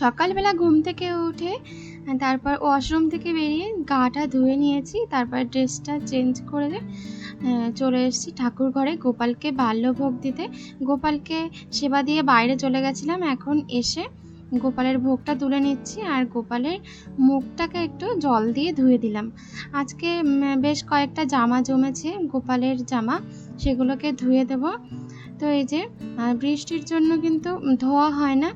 সকালবেলা ঘুম থেকে উঠে, তারপর ওয়াশরুম থেকে বেরিয়ে গাটা ধুয়ে নিয়েছি, তারপর ড্রেসটা চেঞ্জ করে চলে এসেছি ঠাকুর ঘরে গোপালকে বাল্যভোগ দিতে। গোপালকে সেবা দিয়ে বাইরে চলে গেছিলাম, এখন এসে গোপালের ভোগটা তুলে নিচ্ছি আর গোপালের মুখটাকে একটু জল দিয়ে ধুয়ে দিলাম। আজকে বেশ কয়েকটা জামা জমেছে, গোপালের জামা, সেগুলোকে ধুয়ে দেব। তো এই যে বৃষ্টির জন্য কিন্তু ধোয়া হয় না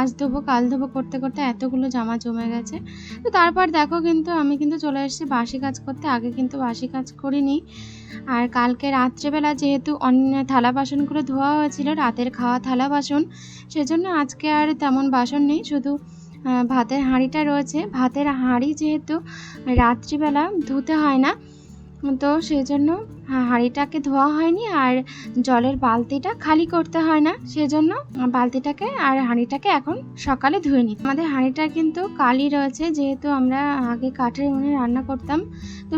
আজ ধোবো, কাল ধোবো করতে করতে এতগুলো জামা জমে গেছে। তো তারপর দেখো কিন্তু আমি কিন্তু চলে এসেছি বাসি কাজ করতে। আগে কিন্তু বাসি কাজ করিনি। আর কালকে রাত্রেবেলা যেহেতু অন্য থালা বাসনগুলো ধোয়া হয়েছিল, রাতের খাওয়া থালা বাসন, সেজন্য আজকে আর তেমন বাসন নেই। শুধু ভাতের হাঁড়িটা রয়েছে। ভাতের হাঁড়ি যেহেতু রাত্রিবেলা ধুতে হয় না তো সেই জন্য হাঁড়িটাকে ধোয়া হয়নি আর জলের বালতিটা খালি করতে হয় না। সেজন্য বালতিটাকে আর হাঁড়িটাকে এখন সকালে ধুয়ে নিই। আমাদের হাঁড়িটা কিন্তু কালি রয়েছে, যেহেতু আমরা আগে কাঠের উনুনে রান্না করতাম। তো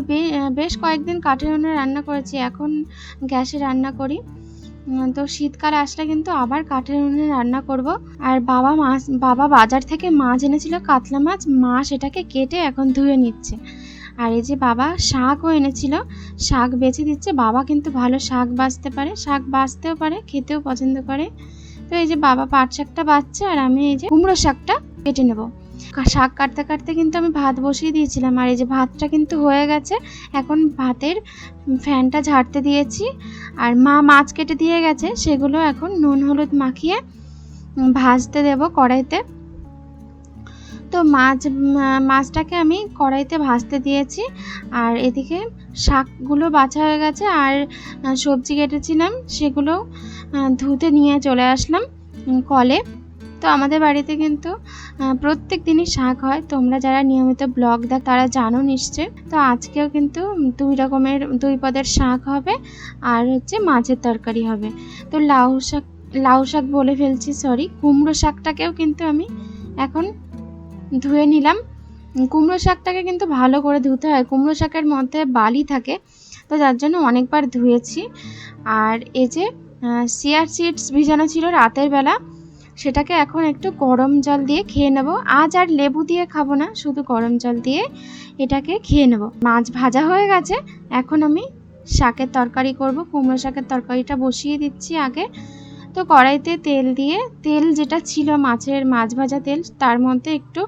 বেশ কয়েকদিন কাঠের উনুনে রান্না করেছি, এখন গ্যাসে রান্না করি। তো শীতকাল আসলে কিন্তু আবার কাঠের উনুনে রান্না করব। আর বাবা মাছ, বাবা বাজার থেকে মাছ এনেছিল, কাতলা মাছ। মা সেটাকে কেটে এখন ধুয়ে নিচ্ছে। আর এই যে বাবা, শাকও এনেছিল। শাক বেছে দিচ্ছে। বাবা কিন্তু ভালো শাক বাছতে পারে। শাক বাছতেও পারে, খেতেও পছন্দ করে। তো এই যে বাবা পাট শাকটা বাছছে আর আমি এই যে কুমড়ো শাকটা কেটে নেব। শাক কাটতে কাটতে কিন্তু আমি ভাত বসিয়ে দিয়েছিলাম। আর এই যে ভাতটা কিন্তু হয়ে গেছে। এখন ভাতের ফ্যানটা ঝাড়তে দিয়েছি। আর মা মাছ কেটে দিয়ে গেছে। সেগুলো এখন নুন, হলুদ মাখিয়ে ভাজতে দেব কড়াইতে। তো মাছ মাছটাকে আমি কড়াইতে ভাজতে দিয়েছি। আর এদিকে শাকগুলো বাছা হয়ে গেছে, আর সবজি কেটেছিলাম, সেগুলো ধুতে নিয়ে চলে আসলাম কলে। তো আমাদের বাড়িতে কিন্তু প্রত্যেক দিনই শাক হয়। তোমরা যারা নিয়মিত ব্লগ দেখ তারা জানো নিশ্চয় তো আজকেও কিন্তু দুই রকমের, দুই পদের শাক হবে, আর হচ্ছে মাছের তরকারি হবে। তো লাউ শাক লাউ শাক বলে ফেলছি সরি কুমড়ো শাকটাকেও কিন্তু আমি এখন ধুয়ে নিলাম। কুমড়ো শাকটাকে কিন্তু ভালো করে ধুতে হয়। কুমড়ো শাকের মধ্যে বালি থাকে, তো যার জন্য অনেকবার ধুয়েছি। আর এই যে সিয়ার সিডস ভিজানো ছিল রাতের বেলা, সেটাকে এখন একটু গরম জল দিয়ে খেয়ে নেব। আজ আর লেবু দিয়ে খাব না, শুধু গরম জল দিয়ে এটাকে খেয়ে নেব। মাছ ভাজা হয়ে গেছে, এখন আমি শাকের তরকারি করব। কুমড়ো শাকের তরকারিটা বসিয়ে দিচ্ছি আগে। তো কড়াইতে তেল দিয়ে, তেল যেটা ছিল মাছের মাছ ভাজা তেল, তার মধ্যে একটু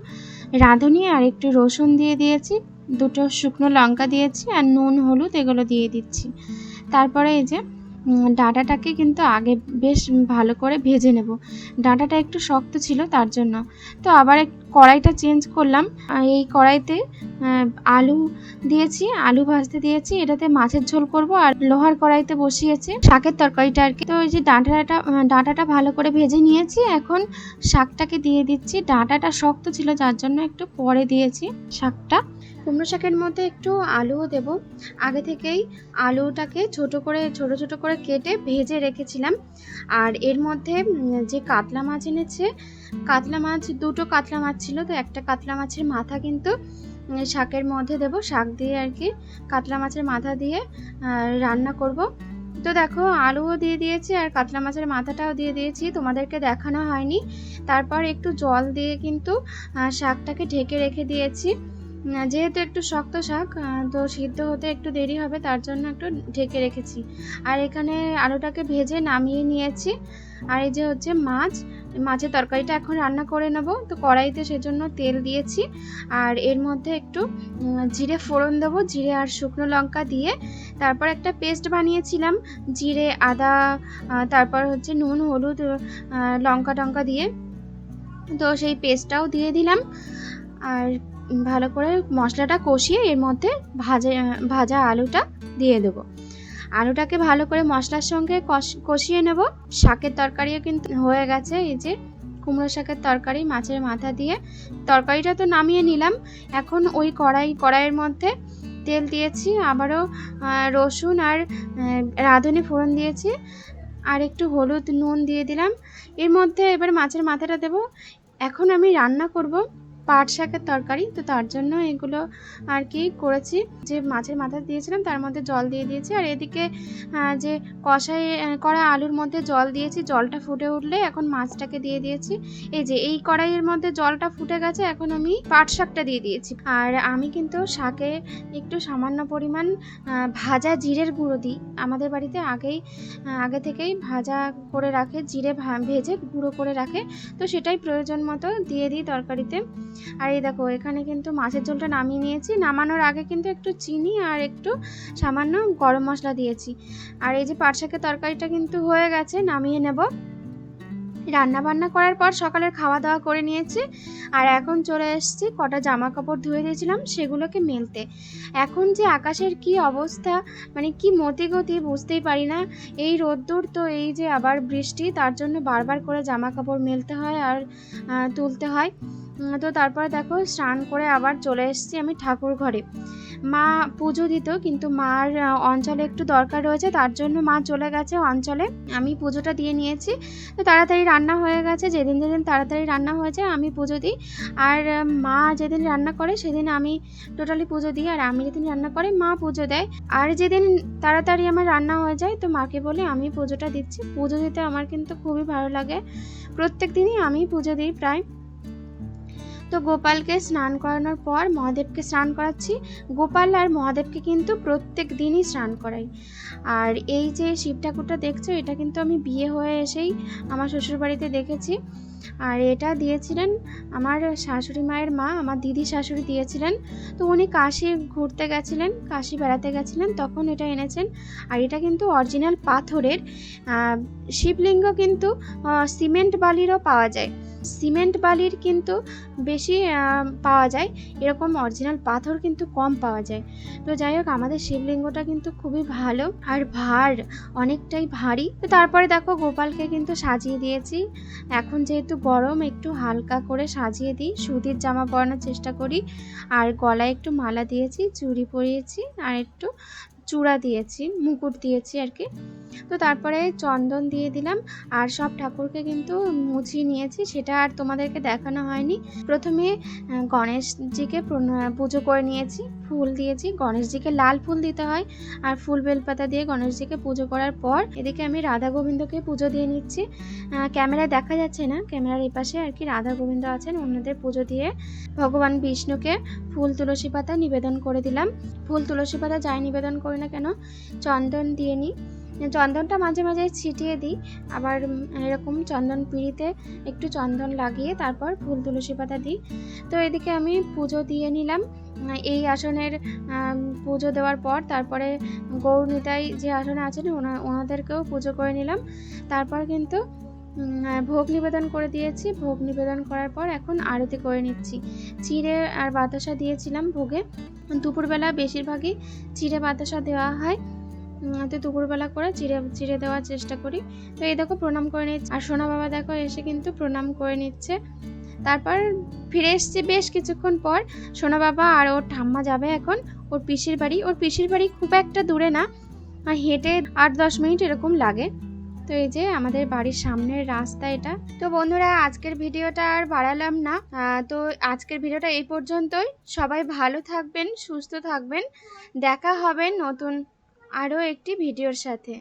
রাঁধুনি আর একটু রসুন দিয়ে দিয়েছি, দুটো শুকনো লঙ্কা দিয়েছি আর নুন, হলুদ এগুলো দিয়ে দিচ্ছি। তারপরে এই যে ডাঁটাটাকে কিন্তু আগে বেশ ভালো করে ভেজে নেব। ডাঁটাটা একটু শক্ত ছিল তার জন্য। তো আবার এক- কড়াইটা চেঞ্জ করলাম। এই কড়াইতে আলু দিয়েছি, আলু ভাজতে দিয়েছি। এটাতে মাছের ঝোল করব আর লোহার কড়াইতে বসিয়েছি শাকের তরকারিটা আর কি তো এই যে ডাঁটাটা ডাঁটাটা ভালো করে ভেজে নিয়েছি। এখন শাকটাকে দিয়ে দিচ্ছি। ডাঁটাটা শক্ত ছিল, যার জন্য একটু পরে দিয়েছি শাকটা। কুমড়ো শাকের মধ্যে একটু আলুও দেব। আগে থেকেই আলুটাকে ছোট করে, ছোট ছোট করে কেটে ভেজে রেখেছিলাম। আর এর মধ্যে যে কাতলা মাছ এনেছে, কাতলা মাছ, দুটো কাতলা মাছ ছিল তো, একটা কাতলা মাছের মাথা কিন্তু শাকের মধ্যে দেব, শাক দিয়ে আর কি, কাতলা মাছের মাথা দিয়ে রান্না করব। তো দেখো, আলুও দিয়ে দিয়েছি আর কাতলা মাছের মাথাটাও দিয়ে দিয়েছি, তোমাদেরকে দেখানো হয়নি। তারপর একটু জল দিয়ে কিন্তু শাকটাকে ঢেকে রেখে দিয়েছি। যেহেতু একটু শক্ত শাক তো সিদ্ধ হতে একটু দেরি হবে, তার জন্য একটু ঢেকে রেখেছি। আর এখানে আলুটাকে ভেজে নামিয়ে নিয়েছি। আর এই যে হচ্ছে মাছ, মাছের তরকারিটা এখন রান্না করে নেব। তো কড়াইতে সেজন্য তেল দিয়েছি। আর এর মধ্যে একটু জিরে ফোড়ন দেবো, জিরে আর শুকনো লঙ্কা দিয়ে। তারপর একটা পেস্ট বানিয়েছিলাম, জিরে, আদা তারপর হচ্ছে নুন, হলুদ লঙ্কা টঙ্কা দিয়ে। তো সেই পেস্টটাও দিয়ে দিলাম। আর ভালো করে মশলাটা কষিয়ে এর মধ্যে ভাজা ভাজা আলুটা দিয়ে দেবো। আলুটাকে ভালো করে মশলার সঙ্গে কষ- কষিয়ে নেব। শাকের তরকারিও কিন্তু হয়ে গেছে। এই যে কুমড়ো শাকের তরকারি মাছের মাথা দিয়ে তরকারিটা তো নামিয়ে নিলাম। এখন ওই কড়াই, কড়াইয়ের মধ্যে তেল দিয়েছি, আবারও রসুন আর রাঁধুনি ফোড়ন দিয়েছি। আর একটু হলুদ নুন দিয়ে দিলাম। এর মধ্যে এবার মাছের মাথাটা দেব। এখন আমি রান্না করব পাট শাকের তরকারি, তো তার জন্য এগুলো আর কি করেছি। যে মাছের মাথা দিয়েছিলাম, তার মধ্যে জল দিয়ে দিয়েছি। আর এদিকে যে কষাই করা আলুর মধ্যে জল দিয়েছি, জলটা ফুটে উঠলে এখন মাছটাকে দিয়ে দিয়েছি। এই যে, এই কড়াইয়ের মধ্যে জলটা ফুটে গেছে, এখন আমি পাট শাকটা দিয়ে দিয়েছি। আর আমি কিন্তু শাকে একটু সামান্য পরিমাণ ভাজা জিরের গুঁড়ো দিই। আমাদের বাড়িতে আগেই আগে থেকেই ভাজা করে রাখে, জিরে ভেজে গুঁড়ো করে রাখে। তো সেটাই প্রয়োজন মতো দিয়ে দিই তরকারিতে। আর এই দেখো, এখানে কিন্তু মাছের ঝোলটা নামিয়ে নিয়েছি। নামানোর আগে কিন্তু একটু চিনি আর একটু সামান্য গরম মশলা দিয়েছি। আর এই যে পাট শাকের তরকারিটা কিন্তু হয়ে গেছে, নামিয়ে নেব। রান্না বান্না করার পর সকালের খাওয়া দাওয়া করে নিয়েছি। আর এখন চলে এসেছি, কটা জামা কাপড় ধুয়ে দিয়েছিলাম, সেগুলোকে মেলতে। এখন যে আকাশের কি অবস্থা মানে কি মতি গতি বুঝতেই পারি না। এই রোদ্দুর তো, এই যে আবার বৃষ্টি, তার জন্য বারবার করে জামা কাপড় মেলতে হয় আর তুলতে হয়। তো তারপরে দেখো, স্নান করে আবার চলে এসেছি আমি ঠাকুর ঘরে। মা পুজো দিত, কিন্তু মার অঞ্চলে একটু দরকার রয়েছে, তার জন্য মা চলে গেছে অঞ্চলে। আমি পুজোটা দিয়ে নিয়েছি। তো তাড়াতাড়ি রান্না হয়ে গেছে, যেদিন যেদিন তাড়াতাড়ি রান্না হয়েছে আমি পুজো দিই। আর মা যেদিন রান্না করে সেদিন আমি টোটালি পুজো দিই, আর আমি যেদিন রান্না করে, মা পুজো দেয়। আর যেদিন তাড়াতাড়ি আমার রান্না হয়ে যায়, তো মাকে বলে আমি পুজোটা দিচ্ছি। পুজো দিতে আমার কিন্তু খুবই ভালো লাগে। প্রত্যেক দিনই আমি পুজো দিই প্রায়। তো গোপালকে স্নান করানোর পর মহাদেবকে স্নান করাচ্ছি। গোপাল আর মহাদেবকে কিন্তু প্রত্যেক দিনই স্নান করাই। আর এই যে শিব ঠাকুরটা দেখছ, এটা কিন্তু আমি বিয়ে হয়ে এসেই আমার শ্বশুরবাড়িতে দেখেছি। আর এটা দিয়েছিলেন আমার শাশুড়ি মায়ের মা, আমার দিদি শাশুড়ি দিয়েছিলেন। তো উনি কাশি ঘুরতে গেছিলেন, কাশি বেড়াতে গেছিলেন, তখন এটা এনেছেন। আর এটা কিন্তু অরিজিনাল পাথরের শিবলিঙ্গ কিন্তু সিমেন্ট বালিরও পাওয়া যায়। সিমেন্ট বালির কিন্তু বেশি পাওয়া যায়। এরকম অরিজিনাল পাথর কিন্তু কম পাওয়া যায়। তো যাই হোক, আমাদের শিবলিঙ্গটা কিন্তু খুবই ভালো আর ভার অনেকটাই ভারী। তো তারপরে দেখো, গোপালকে কিন্তু সাজিয়ে দিয়েছি। এখন যেহেতু গরম, একটু হালকা করে সাজিয়ে দিই। সুতির জামা পরানোর চেষ্টা করি। আর গলায় একটু মালা দিয়েছি, চুড়ি পরিয়েছি, আর একটু চূড়া দিয়েছি, মুকুট দিয়েছি আর কি। তো তারপরে চন্দন দিয়ে দিলাম আর সব ঠাকুরকে কিন্তু মুছিয়ে নিয়েছি, সেটা আর তোমাদেরকে দেখানো হয়নি। প্রথমে গণেশজিকে পুজো করে নিয়েছি, ফুল দিয়েছি। গণেশজিকে লাল ফুল দিতে হয় আর ফুল বেলপাতা দিয়ে গণেশজিকে পুজো করার পর এদিকে আমি রাধা গোবিন্দকে পুজো দিয়ে নিচ্ছি। ক্যামেরায় দেখা যাচ্ছে না, ক্যামেরার এই পাশে আর কি রাধা গোবিন্দ আছেন ওনাদের পুজো দিয়ে ভগবান বিষ্ণুকে ফুল তুলসী পাতা নিবেদন করে দিলাম। ফুল তুলসী পাতা যাই নিবেদন করি না কেন, চন্দন দিয়ে নিই। চন্দনটা মাঝে মাঝে ছিটিয়ে দিই, আবার এরকম চন্দন পিঁড়িতে একটু চন্দন লাগিয়ে তারপর ফুল তুলসী পাতা দিই। তো এদিকে আমি পুজো দিয়ে নিলাম। এই আসনের পুজো দেওয়ার পর তারপরে গৌরনিতাই যে আসনে আছেন, ওনা, ওনাদেরকেও পুজো করে নিলাম। তারপর কিন্তু ভোগ নিবেদন করে দিয়েছি। ভোগ নিবেদন করার পর এখন আরতি করে নিচ্ছি। চিড়ে আর বাতাসা দিয়েছিলাম ভোগে। দুপুরবেলা বেশিরভাগই চিড়ে বাতাসা দেওয়া হয়। তো দুপুরবেলা করে চিড়ে চিড়ে দেওয়ার চেষ্টা করি। তো এই দেখো প্রণাম করে নিচ্ছে। আর সোনা বাবা দেখো এসে কিন্তু প্রণাম করে নিচ্ছে। তারপর ফিরে এসছি বেশ কিছুক্ষণ পর। সোনা বাবা আর ওর ঠাম্মা যাবে এখন। ওর পিসির বাড়ি। ওর পিসির বাড়ি খুব একটা দূরে না। হেঁটে আট দশ মিনিট এরকম লাগে। তো এই যে আমাদের বাড়ির সামনের রাস্তা এটা। তো বন্ধুরা, আজকের ভিডিওটা আর বাড়ালাম না। তো আজকের ভিডিওটা এই পর্যন্তই। সবাই ভালো থাকবেন, সুস্থ থাকবেন। দেখা হবে নতুন আরও একটি ভিডিওর সাথে।